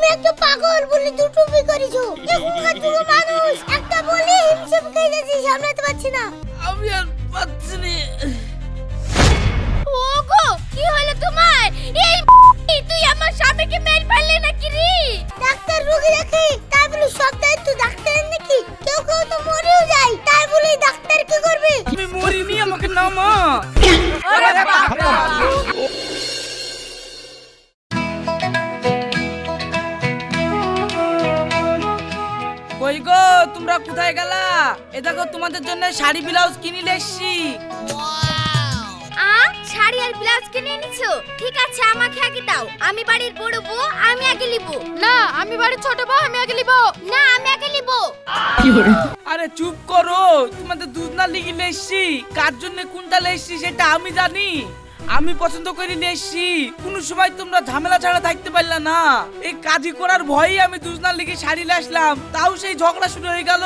তুমি একটা পাগল বলে দুটো বি করেছ এখনকার যুগে মানুষ একটা বলে হিমশিম খেয়ে যাচ্ছে সামলাতে পারছি না। আমি আর পাচ্ছি না। ওগো কি হলো তোমার? এই তুই আমার স্বামীকে মেরে ফেললে নাকি রে? ডাক্তার রোগী দেখে তাই বলে সব দায়িত্ব ডাক্তারের নাকি কেউ কেউ তো মরেও যায় তাই বলে ডাক্তার কি করবে? আমি মরিনি আমাকে নামা। কই তোমরা কোথায় গেলা? এ দেখো তোমাদের জন্য শাড়ি ব্লাউজ কিনে এসছি। আ শাড়ি আর ব্লাউজ কিনে এনেছো? ঠিক আছে আমাকে আগে দাও। আমি বাড়ির বড় বউ আমি আগে নিব। না আমি বাড়ির ছোট বউ আমি আগে নিব। না আমি আগে নিব। আরে চুপ করো তোমাদের দুধ না লিখে এসছি। কার জন্য কোনটা এসছি সেটা আমি জানি। আমি পছন্দ করে নিয়ে এসছি কোন সময় তোমরা ঝামেলা ছাড়া থাকতে পারলা না। এই কাজই করার ভয়েই আমি দুজনার লিখে শাড়ি নিয়ে আসলাম। তাও সেই ঝগড়া শুরু হয়ে গেল।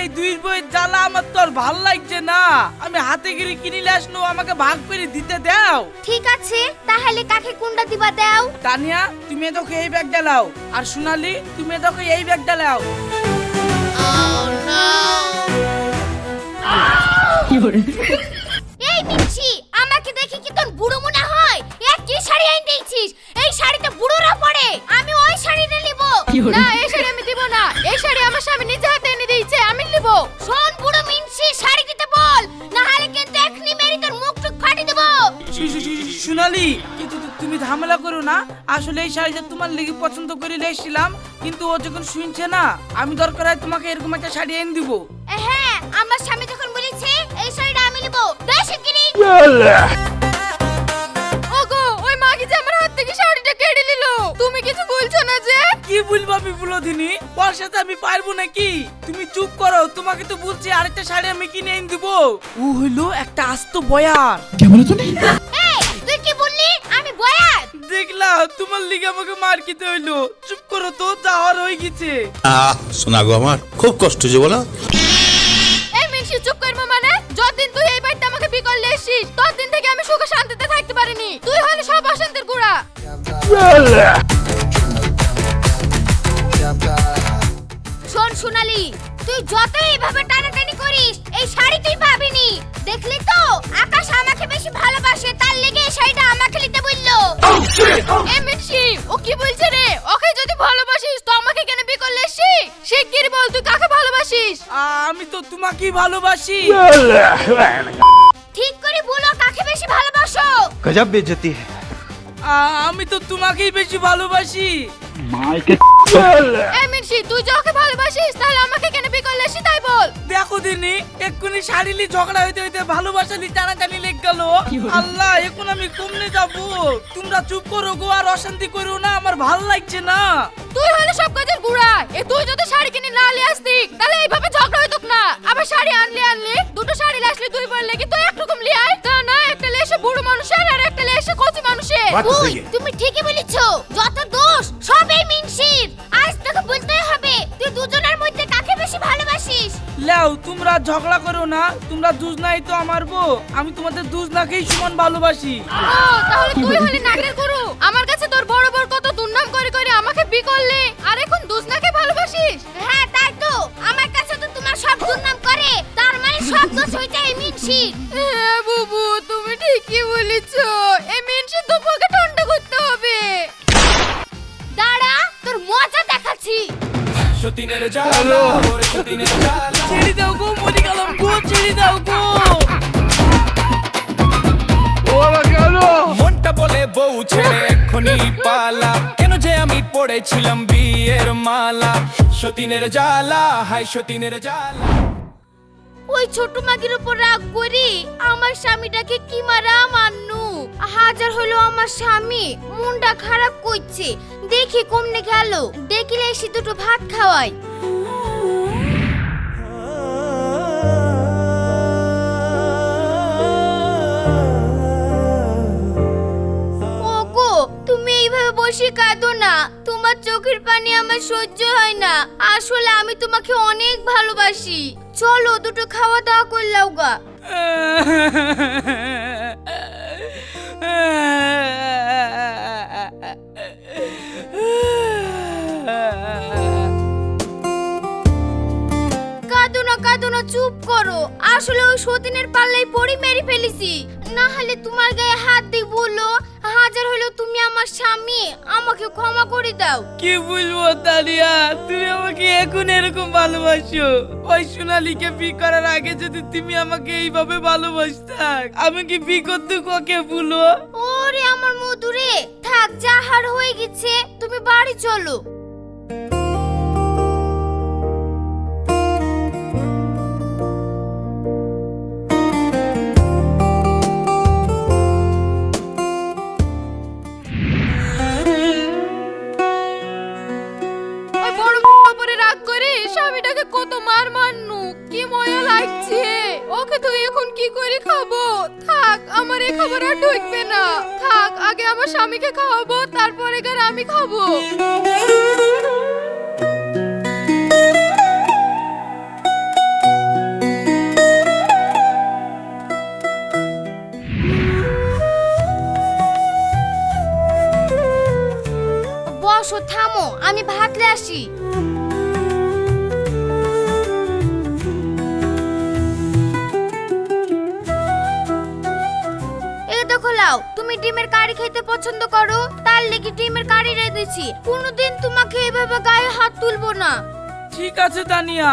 এই দুই বইয়ের জ্বালা আমার তো আর ভালো লাগছে না। আমি হাতে গিরি কিনে আসলো আমাকে ভাগ করে দিতে দাও। ঠিক আছে তাহলে কাকে কোনটা দিবা দাও? তানিয়া তুমি এ দেখো এই ব্যাগ লাও আর সোনালি তুমি এ দেখো এই ব্যাগটা লাও এই মিচ্ছি আমাকে দেখে কি তোর বুড়ো মনে হয়। এ কি শাড়ি আইন দিয়েছিস? এই শাড়িতে বুড়োরা পরে। আমি ওই শাড়িটা নিব। না এই শাড়ি আমি দিব না। এই শাড়ি আমার স্বামী নিজে হাতে এনে দিয়েছে আমি নিব। শোন বুড়ো মিনছি শাড়ি দিতে বল। না হলে কিন্তু এখনি মেরি তোর মুখ টুক ফাটি দেব। শু- শু- শু- সোনালি কিন্তু তুমি ঝামেলা করো না। আসলে এই শাড়িটা তোমার লেগে পছন্দ করে এসেছিলাম কিন্তু ও যখন শুনছে না আমি দরকার হয় তোমাকে এরকম একটা শাড়ি এনে দিব। হ্যাঁ আমার স্বামী যখন বলেছে এই শাড়িটা আমি নিব। বেশ কিনি। তুমি কিছু বলছো না যে? কি বলব আমি বুলোদিনী ওর সাথে আমি পারব নাকি? তুমি চুপ করো তোমাকে তো বলছি আরেকটা শাড়ি আমি কিনে এনে দিব। ও হইল একটা আস্ত বয়ার এই তুই কি বললি? আমি বয়াত দেখলা তোমার লিগে আমাকে মার খেতে হইল। চুপ করো তো যাওয়ার হয়ে গেছে। আহ শোনা গো আমার খুব কষ্ট যে বলো। এই মিনসি চুপ করব মানে এই বাড়িতে আমাকে বি করলে এসেছিস ততদিন থেকে আমি সুখে শান্তিতে থাকতে পারিনি। তুই হলে সব অশান্তির গুড়া। শোন সোনালি তুই যতই এভাবে টানাটানি করিস এই শাড়ি তুই পাবিনি। দেখলি তো? আকাশ আমাকে বেশি ভালোবাসে তার লেগে এই শাড়িটা আমাকে নিতে বলল। এই ও কি বলছে রে? ওকে যদি ভালোবাসিস তো আমাকে কেন বি করলে এসেছিস শিগগির বল তুই কাকে ভালোবাসিস? আমি তো তোমাকেই ভালোবাসি। ঠিক করে বলো কাকে বেশি ভালোবাসো? গজব বেজতি আমি তো তোমাকেই বেশি ভালোবাসি। মাইকে এই মিনসি তুই যাকে ভালোবাসিস তাহলে আমাকে কেন বিয়ে করলে তাই বল। দেখো দিনি এক্ষুনি শারীরিক ঝগড়া হইতে হইতে ভালোবাসা নি লি টানাটানি লেগ গেল। আল্লাহ এখন আমি কমলে যাব। তোমরা চুপ করো গো আর অশান্তি করো না আমার ভালো লাগছে না। তুই হলে সব কাজের গুড়া এ তুই যদি শাড়ি কিনে না নিয়ে আসতি তাহলে এইভাবে ঝগড়া না আবার শাড়ি আনলি আনলি? দুটো শাড়ি লাসলি দুই বার লেগে তুই একরকম লিয়ে আয়? তা না একটা লেসে বুড়ো মানুষের আর একটা লেসে কচি মানুষের। তুমি ঠিকই বলেছ যত দোষ সব এই মিনসির। আজ তোকে বলতেই হবে তুই দুজনের মধ্যে কাকে বেশি ভালোবাসিস? লেও তোমরা ঝগড়া করো না তোমরা দুজনাই তো আমার বউ আমি তোমাদের দুজনাকেই সমান ভালোবাসি। ও তাহলে তুই হলি নাগের গুরু? আমার কাছে তোর বড় বড় কত দুর্নাম করে করে আমাকে বি করলি? আর এখন দুজনাকে ভালোবাসিস? হ্যাঁ তাই তো। আমার কাছে তো মানে দোষ হইতে এই হ্যাঁ বুবু তুমি ঠিকই বলেছ। মিনসি তোমাকে ঠান্ডা করতে হবে। দাঁড়া তোর মজা দেখাচ্ছি। ছেড়ে দাও গো মরে গেলাম গো ছেড়ে দাও গো। মনটা বলে বউ ছেড়ে এক্ষুনি পালা। কেন যে আমি পড়েছিলাম বিয়ের মালা? সতীনের জ্বালা হাই সতীনের জ্বালা। ওই ছোট মাগির উপর রাগ করি। আমার স্বামীটাকে কি মারা মান্নু? হাজার হলো আমার স্বামী, মনটা খারাপ করছে। দেখি কমনে গেল। ডেকিলে এসে দুটো ভাত খাওয়াই। বসে কাঁদো না। তোমার চোখের পানি আমার সহ্য হয় না। আসলে আমি তোমাকে অনেক ভালোবাসি। চলো দুটো খাওয়া দাওয়া করলাও গা। চুপ করো। আসলে ওই সতীনের পাল্লাই পড়ি মেরে ফেলেছি। না হলে তোমার গায়ে হাত দিয়ে বলল হাজার হলেও তুমি আমার স্বামী আমাকে ক্ষমা করে দাও। কি বলব তালিয়া তুমি আমাকে এখন এরকম ভালোবাসো। ওই সোনালীকে বি করার আগে যদি তুমি আমাকে এইভাবে ভালোবাসতাক আমি কি বি করতে ককে বলো ওরে আমার মধুরে থাক যাহার হয়ে গেছে তুমি বাড়ি চলো। কত মার মারনু, কি মজা লাগছে। ওকে তো এখন কি করে খাব? থাক, আমার এই খাবার আর ঢুকবে না। থাক, আগে আমার স্বামীকে খাওয়াবো, তারপরে গার আমি খাব। বসো, থামো, আমি ভাতলে আসি। এই খোলাও তুমি ডিমের কারি খেতে পছন্দ করো তার লেগে ডিমের কারি রেঁধেছি। কোনোদিন তোমাকে এভাবে গায়ে হাত তুলবো না। ঠিক আছে তানিয়া।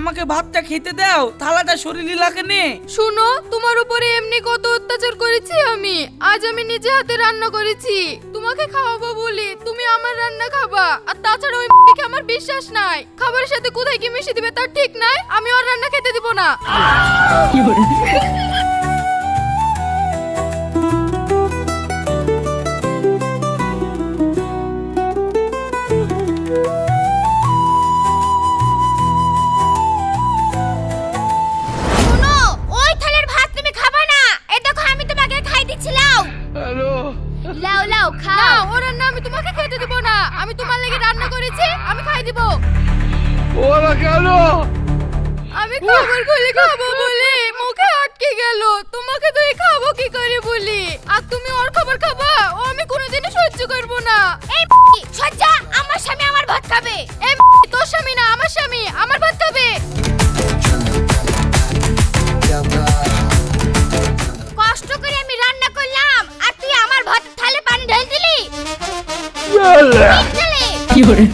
আমাকে ভাতটা খেতে দাও থালাটা শরীরে লাগে নে। শুনো তোমার উপরে এমনি কত অত্যাচার করেছি আমি। আজ আমি নিজে হাতে রান্না করেছি। তোমাকে খাওয়াবো বলি তুমি আমার রান্না খাবা। আর তাছাড়া ওই মেয়েকে আমার বিশ্বাস নাই। খাবারের সাথে কোথায় কি মিশিয়ে দিবে তার ঠিক নাই। আমি ওর রান্না খেতে দিব না। আমি খাবার খুলে খাব বলি মুখে আটকে গেল। তোমাকে তো এই খাব কি করে বলি? আর তুমি ওর খাবার খাবা? ও আমি কোনোদিনই সহ্য করব না। এই সজ্জা আমার স্বামী আমার ভাত খাবে। এই তোর স্বামী না আমার স্বামী আমার ভাত খাবে। কষ্ট করে আমি রান্না করলাম আর তুই আমার ভাত থালে পানি ঢেল দিলি। কি মনে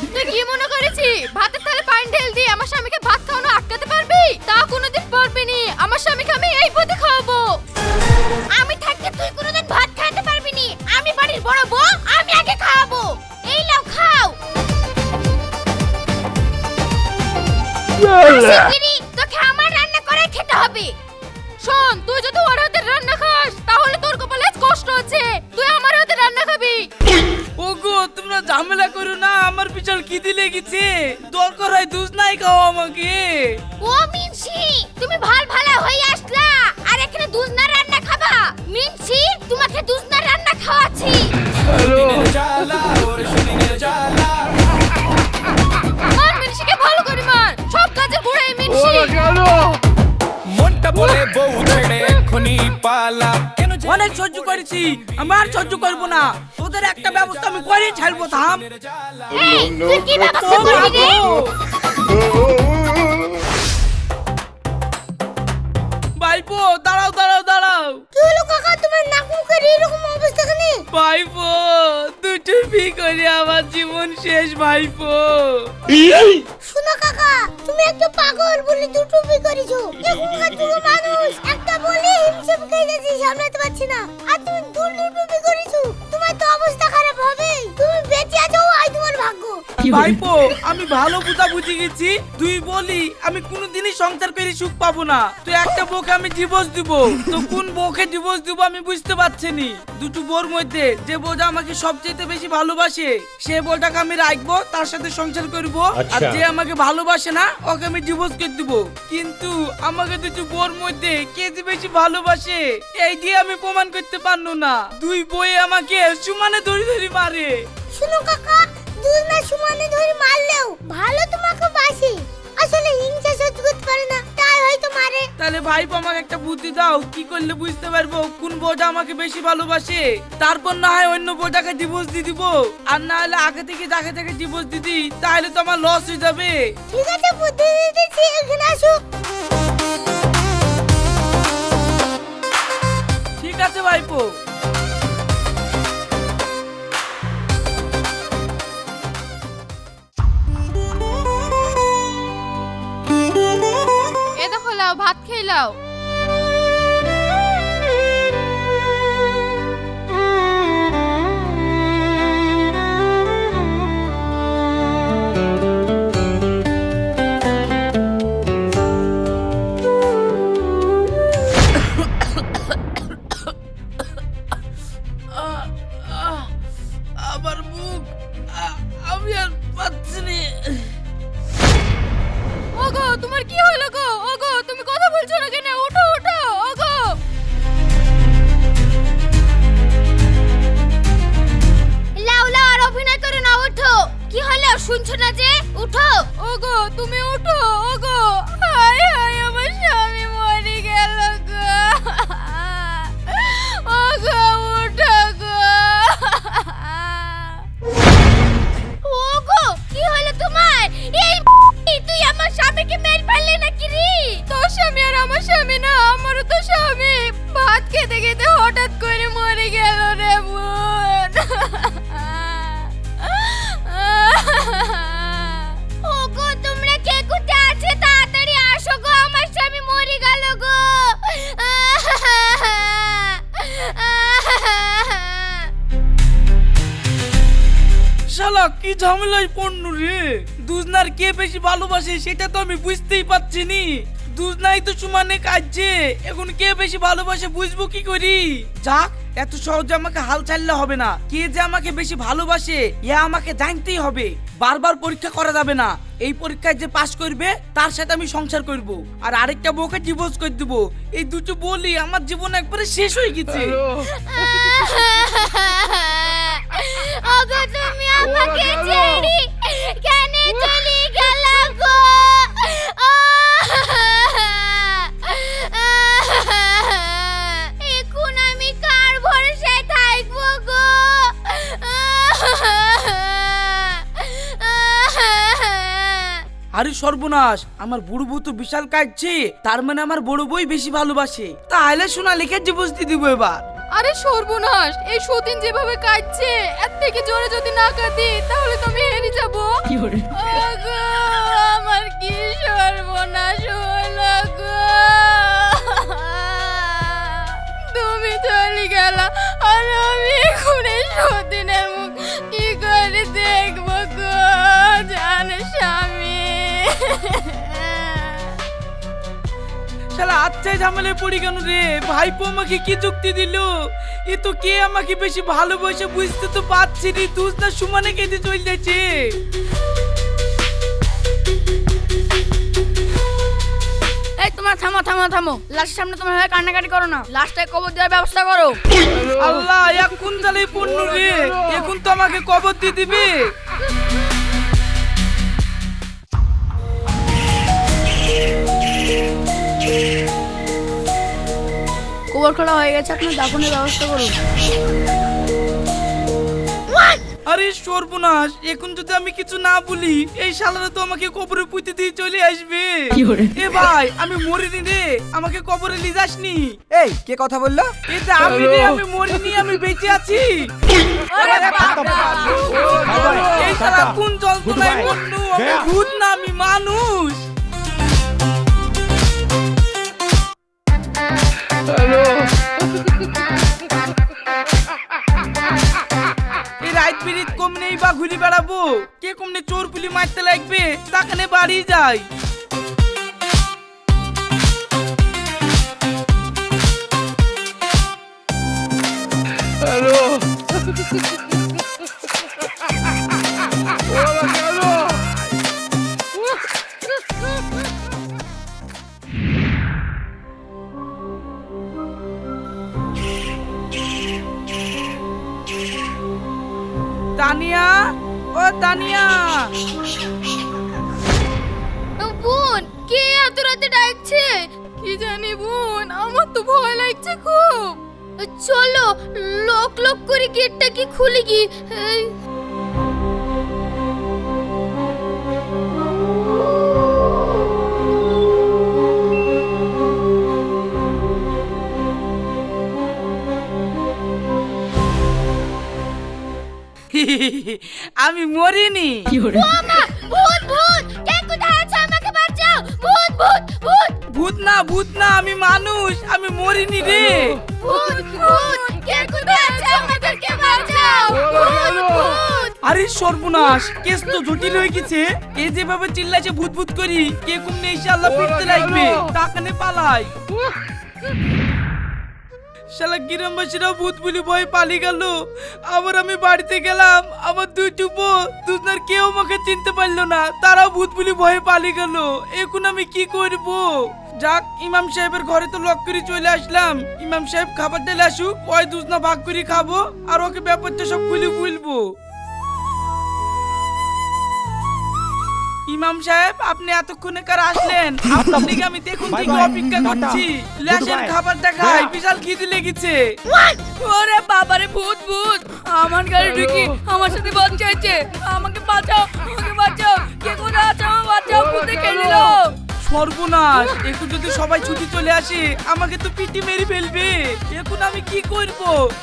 শিগগিরই তোকে আমার রান্না করে খেতে হবে। শোন তুই যদি ওর হাতের রান্না খাস তাহলে তোর কপালে কষ্ট আছে। তুই আমার হাতের রান্না খাবি। ওগো তোমরা ঝামেলা করো না আমার পিছল খিদে লেগেছে। দরকার হয় দুধ নাই খাও আমাকে। ও মিনসি তুমি ভালো ভালো হয়ে আসলা আর এখানে দুধনা রান্না খাবা। মিনসি তোমাকে দুধনা রান্না খাওয়াচ্ছি। দিনের জ্বালা ওর সুদিনের জ্বালা। মনটা বলে বউ ছেড়ে এক্ষুনি পালা। অনেক সহ্য করেছি আমি আর সহ্য করব না। তোদের একটা ব্যবস্থা আমি করে ছাড়বো থাম। ভাইপো দাঁড়াও দাঁড়াও দাঁড়াও। কি হলো কাকা? তোমার নাক মুখের এরকম অবস্থা কেন? ভাইপো দুটো বি করে আমার জীবন শেষ ভাইপো। তুমি একটা পাগল বলে দুটো বি করেছ এখনকার যুগে মানুষ, একটা বলে হিমশিম খেয়ে যাচ্ছে সামলাতে পারছি না। আর তুমি দুটো বি ভাইপো আমি ভালো বুঝা বুঝে গেছি। তুই বলি আমি কোনোদিনই সংসার করে সুখ পাবো না। তুই একটা বউকে আমি ডিভোর্স দিব। তো কোন বউকে ডিভোর্স দিব আমি বুঝতে পারছি নি। দুটো বউর মধ্যে যে বউটা আমাকে সবচেয়ে বেশি ভালোবাসে সে বউটাকে আমি রাখব তার সাথে সংসার করব। আর আচ্ছা। যে আমাকে ভালোবাসে না ওকে আমি ডিভোর্স করে দিব। কিন্তু আমাকে দুটো বউর মধ্যে কে যে বেশি ভালোবাসে এই দিয়ে আমি প্রমাণ করতে পারল না। দুই বই আমাকে সমানে ধরে ধরে মারে। শোনো কাকা দুজনা সমানে ধরে মারলেও ভালো তোমাকে বাসে। আসলে হিংসা সহ্য করতে পারে না তাই হয়তো মারে। তাহলে ভাইপো আমাকে একটা বুদ্ধি দাও কি করলে বুঝতে পারব কোন বউটা আমাকে বেশি ভালোবাসে? তারপর না হয় অন্য বউটাকে ডিভোর্স দিয়ে দিব। আর না হলে আগে থেকে যাকে থেকে ডিভোর্স দিয়ে দিই তাহলে তো আমার লস হয়ে যাবে। ঠিক আছে বুদ্ধি দিতেছি এখানে আসো। ঠিক আছে ভাইপো। লাও ভাত খেয়ে লাও আমার মুখ আমি আর পাচ্ছি ওগো তোমার কি হলো গো? শুনছো না যে? উঠো। ওগো তুমি ওঠো ওগো। হায় হায় আমার স্বামী মরে গেল গো। ওগো ওঠো গো। ওগো কি হলো তোমার? এই তুই আমার স্বামীকে মেরে ফেললি নাকি রে? তোর স্বামী আর আমার স্বামী না আমারও তো স্বামী। ভাত খেতে খেতে কি ঝামেলায় পড়ল রে? দুজনার কে বেশি ভালোবাসে সেটা তো আমি বুঝতেই পারছি নি। দুজনাই তো সমানে কাজছে এখন কে বেশি ভালোবাসে বুঝব কি করি? যাক এত সহজে আমাকে হাল ছাড়লে হবে না। কে যে আমাকে বেশি ভালোবাসে এ আমাকে জানতেই হবে। বারবার পরীক্ষা করা যাবে না। এই পরীক্ষায় যে পাশ করবে তার সাথে আমি সংসার করব। আর আরেকটা বউকে ডিভোর্স করে দিব। এই দুটো বলি আমার জীবন একবারে শেষ হয়ে গেছে। ওগো তুমি আমাকে ছেড়ে কেন চলে গেল গো। এখন আমি কার ভরসায় থাকব গো? আরে সর্বনাশ আমার বড় বউ তো বিশাল কাটছে তার মানে আমার বড় বই বেশি ভালোবাসে। তাহলে সোনা লিখে দিয়ে দিব এবার। আরে সর্বনাশ এই সতীন যেভাবে কাটছে এর থেকে জোরে যদি না কাঁদি তাহলে তো আমি হেরে যাব। ওগো, আমার কি সর্বনাশ হলো গো? তুমি চলে গেল আর আমি এখন এই সতীনের মুখ কি করে দেখব গো জানে স্বামী? শালা আচ্ছা ঝামেলায় পড়ি কেন রে? ভাইপো আমাকে কি যুক্তি দিল? এ তো কে আমাকে বেশি ভালোবাসে বুঝতে তো পারছি রে তুই না সমানে কেঁদে চলে যাচ্ছে। এই তোমার থামো থামো থামো। লাস্টের সামনে তোমার হয়ে কান্নাকাটি করো না। লাস্টে কবর দেওয়ার ব্যবস্থা করো। আল্লাহ এখন তাহলে পড়ল রে। এখন তো আমাকে কবর দিয়ে দিবে। কবর খোলা হয়ে গেছে আপনার দাফনের ব্যবস্থা করুন। আরে সর্বনাশ এখন যদি আমি কিছু না বলি এই শালারা তো আমাকে কবরে পুঁতে দিয়ে চলে আসবে। এ ভাই আমি মরিনি রে আমাকে কবরে নিয়ে যাসনি। এই কে কথা বলল? যে আমি রে আমি মরিনি আমি বেঁচে আছি। এই শালা কোন আমি ভূত না আমি মানুষ। এই রাইট পিরিত কম নেই বা ঘুরি বেড়াবো। কে কমনে চোর পুলি মারতে লাগবে, তাখানে বাড়ি তানিয়া চলো লক লক করে গেটটা কি খুলে এই, আমি মরিনি। ভূত ভূত ভূত না ভূত না আমি মানুষ আমি মরিনি রে। ভূত ভূত কে কোথায় আছে? আমাদেরকে বাঁচাও। ভূত ভূত। আরে সর্বনাশ কেস তো জটিল হয়ে গেছে। এ যেভাবে চিল্লাইছে ভূত ভূত করি কে কুমনে ইনশাআল্লাহ আল্লাহ ফিরতে লাগবে টাকানে পালাই। শালা গ্রামবাসীরা ভূত বলি ভয় পালিয়ে গেল। আবার আমি বাড়িতে গেলাম আমার দুই টুপো দুধনার কেউ আমাকে চিনতে পারল না, তারাও ভূত বলি ভয়ে পালিয়ে গেল। এখন আমি কি করব? যাক, ইমাম সাহেবের ঘরে তো লক করে চলে আসলাম। ইমাম সাহেব খাবার ঢেলে আসুক ওই দুজনা ভাগ করে খাব, আর ওকে ব্যাপারটা সব খুলে বলব। ইমাম সাহেব আপনি এতক্ষণে কার আসলেন? আপনার দিকে আমি দেখুন থেকে অপেক্ষা করছি? লেশের খাবার দেখাই বিশাল খিদে লেগেছে। ওরে বাবারে ভূত ভূত। আমার গাড়ি ঢুকি আমার সাথে বাদ চাইছে। আমাকে বাঁচাও আমাকে বাঁচাও। কে কোথায় আছে আমাকে বাঁচাও ভূতে খেয়ে নিল? সর্বনাশ। এখন যদি সবাই ছুটি চলে আসে, আমাকে তো পিটি মেরে ফেলবে। এখন আমি কি করব?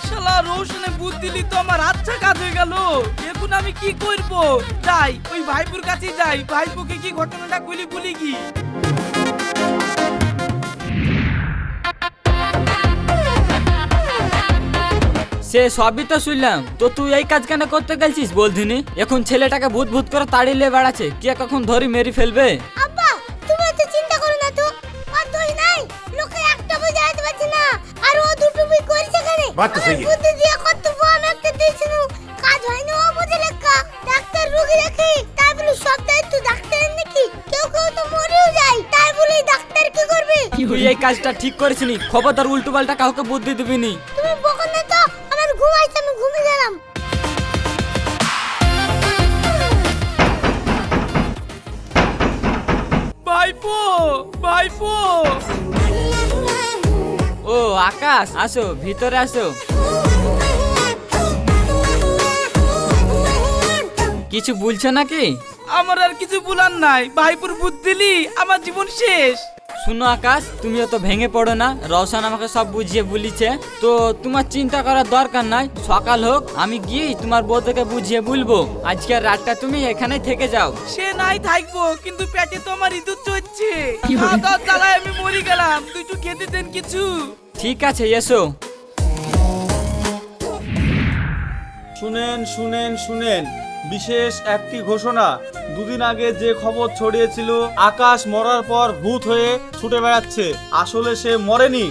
শালা রোশনে বুদ্ধ দিলি তো আমার আচ্ছা কাজ হয়ে গেল। এখন আমি কি করব? যাই, ওই ভাইপুর কাছে যাই। ভাইপুকে কি ঘটনাটা গুলি বলি কি? সে সবই তো শুনলাম। তো তুই এই কাজ কেন করতে গেছিস বলধিনি? এখন ছেলেটাকে ভূত ভূত করে তাড়িয়ে বেড়াচ্ছে। কে কখন ধরি মেরে ফেলবে? তো। বুদ্ধি দিয়ে কর্তব্য আমি একটা দিয়েছিল কাজ হয়নি ও বুঝে লেখা। ডাক্তার রোগী রাখে তাই বলে সব দায়িত্ব ডাক্তারের নাকি? কেউ কেউ তো মরেও যায় তাই বলে ডাক্তার কি করবে? তুই এই কাজটা ঠিক করেছিনি খবরদার উল্টো পাল্টা কাউকে বুদ্ধি দিবি নি তুমি বকো না তো আমার ঘুম আসছে আমি ঘুমিয়ে গেলাম। ভাইপো ভাইপো। ও, আকাশ, আসো, ভিতরে আসো। কিছু বলছো নাকি? আমার আর কিছু বলার নাই। ভাইপুর বুদ্ধ দিলি আমার জীবন শেষ। শুনো আকাশ তুমিও তো ভেঙে পড়ো না রওশন আমাকে সব বুঝিয়ে বলিছে। তো তোমার চিন্তা করার দরকার নাই সকাল হোক আমি গিয়ে তোমার বউদেরকে বুঝিয়ে বলব। আজকের রাতটা তুমি এখানে থেকে যাও। সে নাই থাকব কিন্তু পেটে তো আমার ইঁদুর চড়ছে। জ্বালায় আমি মরে গেলাম তুই একটু খেতে দেন কিছু। ঠিক আছে এসো। শুনেন শুনেন শুনেন বিশেষ একটি ঘোষণা। দুদিন আগে যে খবর ছড়িয়েছিল, আকাশ মরার পর ভূত হয়ে ছুটে বেড়াচ্ছে। আসলে সে মরেনি।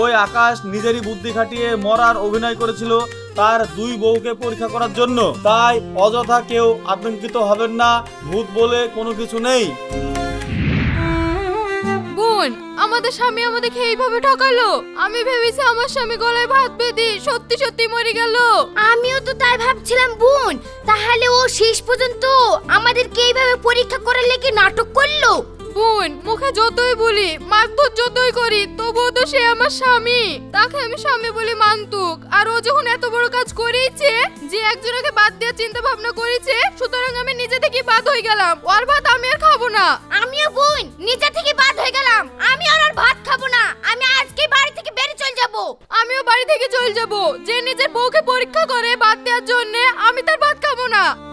ওই আকাশ নিজেরই বুদ্ধি খাটিয়ে মরার অভিনয় করেছিল তার দুই বউকে পরীক্ষা করার জন্য। তাই অযথা কেউ আতঙ্কিত হবেন না, ভূত বলে কোনো কিছু নেই। বোন আমাদের স্বামী আমাদেরকে এইভাবে ঠকালো। আমি ভেবেছি আমার স্বামী গলায় ভাত বেঁধে সত্যি সত্যি মরে গেল। আমিও তো তাই ভাবছিলাম বোন, তাহলে ও শেষ পর্যন্ত আমাদেরকে এইভাবে পরীক্ষা করে লেগে নাটক করল? বোন মুখে যতই বলি মারধর যতই করি তবুও তো সে আমার স্বামী। তাকে আমি স্বামী বলে মানতুক। আর ও যখন এত বড় কাজ করেছে যে একজনকে বাদ দেওয়ার চিন্তা ভাবনা করেছে সুতরাং আমি নিজে থেকে বাদ হয়ে গেলাম। ওর ভাত আমি আর খাব না। আমিও বোন নিজে থেকে বাদ হয়ে গেলাম। আমি আর আর ভাত খাব না। আমি আজকে বাড়ি থেকে বেরিয়ে চলে যাব। আমিও বাড়ি থেকে চলে যাব। যে নিজের বউকে পরীক্ষা করে বাদ দেওয়ার জন্য আমি তার ভাত খাব না।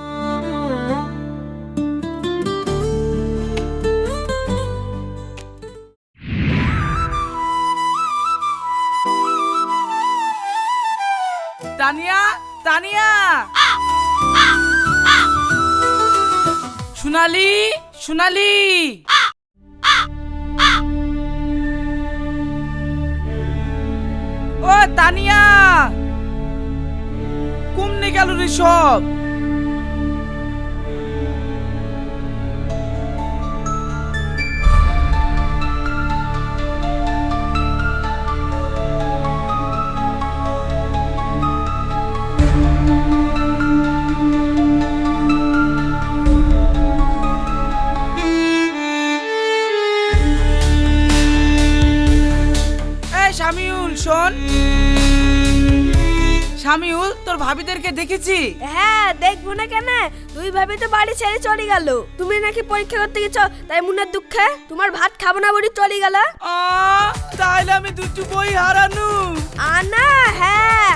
সোনালি সোনালি। ও তানিয়া। কমনে গেল রে সব। শামিউল তোর ভাবিদেরকে দেখেছি? হ্যাঁ দেখব না কেন? তুই ভাবি তো বাড়ি ছেড়ে চলে গেল। তুমি নাকি পরীক্ষা করতে গেছো তাই মনের দুঃখে? তোমার ভাত খাব না বলে চলে গেল। তাহলে আমি দুটো বই হারানু। আনা হ্যাঁ।